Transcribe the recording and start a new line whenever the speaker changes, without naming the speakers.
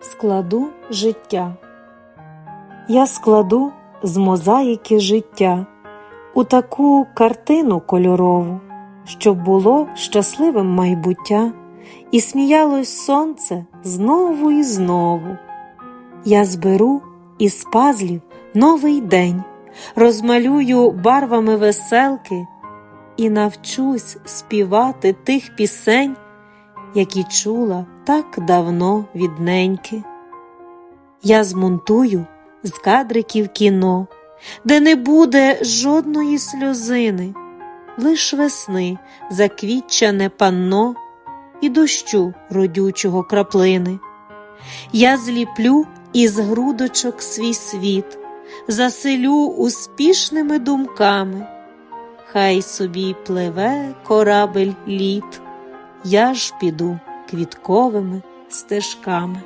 складу життя. Я складу з мозаїки життя у таку картину кольорову, щоб було щасливим майбуття, і сміялось сонце знову і знову. Я зберу із пазлів новий день, розмалюю барвами веселки і навчусь співати тих пісень, які чула так давно від неньки. Я змонтую з кадриків кіно, де не буде жодної сльозини, лиш весни заквітчане панно і дощу родючого краплини. Я зліплю із грудочок свій світ, заселю успішними думками. Хай собі пливе корабель літ, я ж піду квітковими стежками.